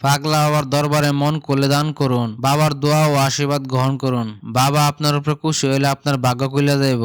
পাগলা বাবার দরবারে মন কোলে দান করুন, বাবার দোয়া ও আশীর্বাদ গ্রহণ করুন। বাবা আপনার উপরে খুশি হইলে আপনার ভাগ্য খুলে দেব।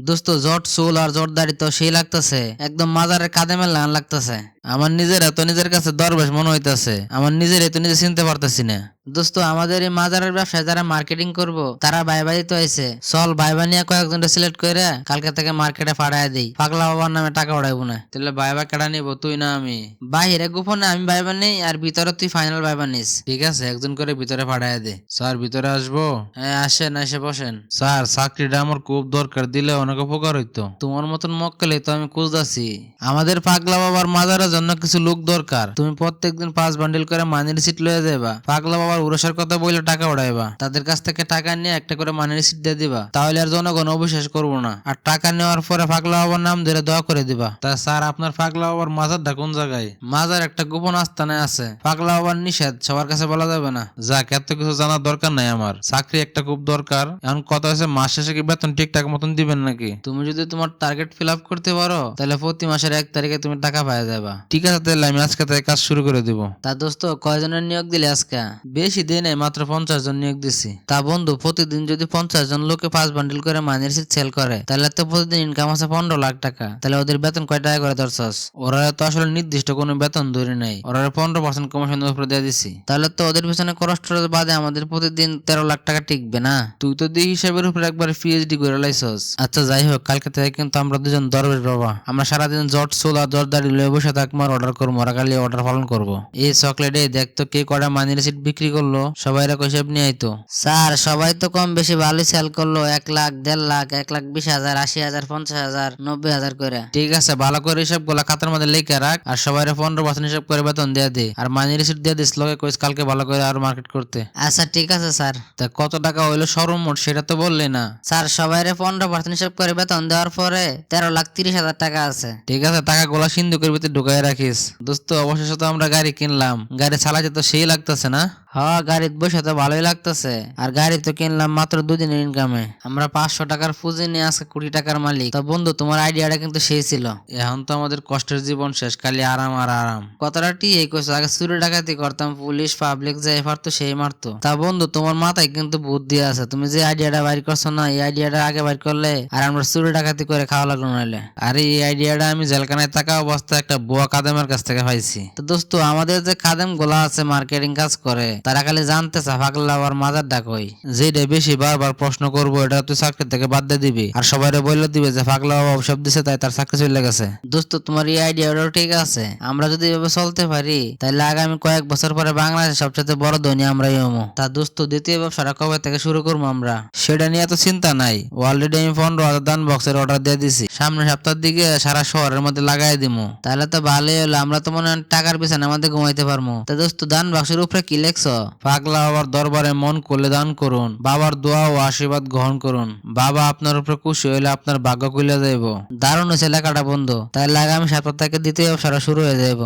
দোস্ত, জট, চুল আর জট দাড়ি তো সেই লাগতেছে। একদম মাজারের কাঁদে মেলান লাগতেছে। আমার নিজের এত নিজের কাছে দরবেশ মনে হইতেছে। আমার নিজের এত নিজে চিনতে পারতেছি না। দোস্ত, আমাদের এই মাজারের ব্যবসায় যারা মার্কেটিং করব, তারা বাইবাই তো আইছে। চল বাইবা নিয়ে কয়েকজন সিলেক্ট করে কালকে থেকে মার্কেটে ফাড়ায় দিই। পাগলা বাবার নামে টাকা উড়াইবো না। তাহলে বাইবা কেডা নিব? তুই না আমি। বাহিরে গোপনে আমি বাইবা নেই, আর ভিতরে তুই ফাইনাল বাইবা নিস। ঠিক আছে? একজন করে ভিতরে ফাড়ায় দে। স্যার, ভিতরে আসব? হ্যাঁ আসেন, এসে বসেন। স্যার, চাকরিটা আমার খুব দরকার, দিলে অনেক উপকার হইতো। তোমার মতন মক্কেলে তো আমি খুঁজতেছি। আমাদের পাগলা বাবার মাজারের জন্য কিছু লোক দরকার। তুমি প্রত্যেকদিন পাঁচ বান্ডিল করে মানি রিসিট লয়ে যাবা পাগলা বাবার উরসার কথা বলে টাকা উড়াইবা। তাদের কাছ থেকে টাকা নিয়ে একটা করে মানি রিসিট দিয়ে দিবা। তাহলে আর জনগণ অবিশ্বাস করব না। আর টাকা নেওয়ার পরে পাগলা বাবার নাম ধরে দোয়া করে দিবা। তা স্যার আপনার পাগলা বাবার মাজারটা কোন জায়গায়? মাজার একটা গোপন আস্থানে আছে। পাগলা বাবার নিষেধ সবার কাছে বলা যাবে না। যাক এত কিছু জানার দরকার নাই আমার। চাকরি একটা খুব দরকার। এখন কথা হচ্ছে মাস শেষে কি বেতন ঠিকঠাক মতন দিবেন নাকি? তুমি যদি তোমার টার্গেট ফিল আপ করতে পারো তাহলে প্রতি মাসের এক তারিখে তুমি টাকা পাওয়া যাবা। ঠিক আছে তাহলে আমি আজকে থেকে কাজ শুরু করে দিব। তা দোস্ত কয়জনের নিয়োগ দিলে আজকে? বেশি দিনে মাত্র পঞ্চাশ জন নিয়োগ দিছি। তা বন্ধু, প্রতিদিন যদি পঞ্চাশ জন লোকে পাঁচ বান্ডিল করে মানির সিট সেল করে, তাহলে তো প্রতিদিন ইনকাম আছে পনেরো লাখ টাকা। তাহলে ওদের বেতন কয় টাকা করে ধরছস? ওরা তো আসলে নির্দিষ্ট কোনো বেতন ধরে নাই। ওরা পনেরো পার্সেন্ট কমিশন উপরে দিয়ে দিছি। তাহলে তো ওদের পিছনে খরচ বাদে আমাদের প্রতিদিন তেরো লাখ টাকা টিকবে না? তুই তো দিই হিসাবের উপর একবার পিএইচডি করে লাইছস। আচ্ছা যাই হোক, কালকে থেকে কিন্তু আমরা দুজন দরবেশ বাবা। আমরা সারাদিন জট সোল জট দাঁড়িয়ে বসে থাকব অর্ডার করব খালি অর্ডার পালন করব। এই চকলেটে দেখতো কে কটা মানি রিসিট বিক্রি করল? সবাই এরা হিসাব নিয়ে আইতো? স্যার সবাই তো কম বেশি ভালোই সেল করল এক লাখ দেড় লাখ এক লাখ বিশ হাজার আশি হাজার পঞ্চাশ হাজার নব্বই হাজার করে। ঠিক আছে ভালো করে হিসাবগুলা খাতার মধ্যে লিখে রাখ আর সবাই পনেরো পার্সেন্ট হিসাব করে বেতন দিয়ে দে আর মানি রিসিট দিয়ে দিস লোকে কইস কালকে ভালো করে আর মার্কেট করতে। আচ্ছা ঠিক আছে স্যার। তা কত টাকা হইল সর্বমোট সেটা তো বললি না। স্যার সবাই পনেরো পার্সেন্ট হিসাব করে বেতন দেওয়ার পরে তেরো লাখ তিরিশ হাজার টাকা আছে। ঠিক আছে টাকা গোলা সিন্ধুকের ভিতরে ঢুকাই রাখিস। দোস্ত অবশেষে তো আমরা গাড়ি কিনলাম। গাড়ি চালাতে তো সেই লাগতেছে না? হ্যাঁ গাড়িতে বসে তো ভালোই লাগতেছে। আর গাড়ি তো কিনলাম মাত্র দুদিনের ইনকামে আমরা পাঁচশো টাকার পুঁজি নিয়ে আজকে কোটি টাকার মালিক। তো বন্ধু, তোমার আইডিয়াটা কিন্তু সেই ছিল। এখন তো আমাদের কষ্টের জীবন শেষ, খালি আরাম আর আরাম। কথাটা ঠিক এই কইছো, আগে চুরি ডাকাতি করতাম, পুলিশ পাবলিক যে পারতো সেই মারতো। তা বন্ধু, তোমার মাথায় কিন্তু বুদ্ধি আছে। তুমি যে আইডিয়াটা বাইর করছ না, এই আইডিয়াটা আগে বাইর করলে আর আমরা চুরি ডাকাতি করে খাওয়া লাগল নাহলে। আর এই আইডিয়াটা আমি জেলখানায় থাকা অবস্থায় একটা বুয়া কাদেমের কাছ থেকে পাইছি। তো দোস্ত, আমাদের যে কাদেম গোলা আছে মার্কেটিং কাজ করে তারা খালি জানতে চা পাগলা আবার মাজার ডাক হই যেটা বেশি বারবার প্রশ্ন করব, এটা তুই চাকরি থেকে বাদ দিয়ে দিবি। আর সবাই বলে দিবে যে পাগলা বাবা সব দিছে, তাই তার চাকরি চলে গেছে। দোস্ত, তোমার এই আইডিয়াটাও ঠিক আছে। আমরা যদি এভাবে চলতে পারি তাহলে আগামী কয়েক বছর পরে বাংলাদেশের সবচেয়ে বড় ধনী আমরাই হমো। তা দোস্ত, দ্বিতীয় ব্যবসাটা কবে থেকে শুরু করব আমরা? সেটা নিয়ে এত চিন্তা নাই। অলরেডি আমি পনেরো হাজার দান বক্সের অর্ডার দিয়ে দিছি। সামনে সপ্তাহের দিকে সারা শহরের মধ্যে লাগাই দিমু। তাহলে তো ভালোই হলো, আমরা তো মনে হয় টাকার পিছনে আমাদের ঘুমাইতে পারব তা দোস্ত দান বাক্সের উপরে কি লেখছ? পাগলা বাবার দরবারে মন কোলে দান করুন, বাবার দোয়া ও আশীর্বাদ গ্রহণ করুন। বাবা আপনার উপরে খুশি হইলে আপনার ভাগ্য খুলে যাইব। দারুণ হয়েছে লেখাটা বন্ধু তাই লাগামী সপ্তাহ থেকে দ্বিতীয় ব্যবসাটা শুরু হয়ে যাইব।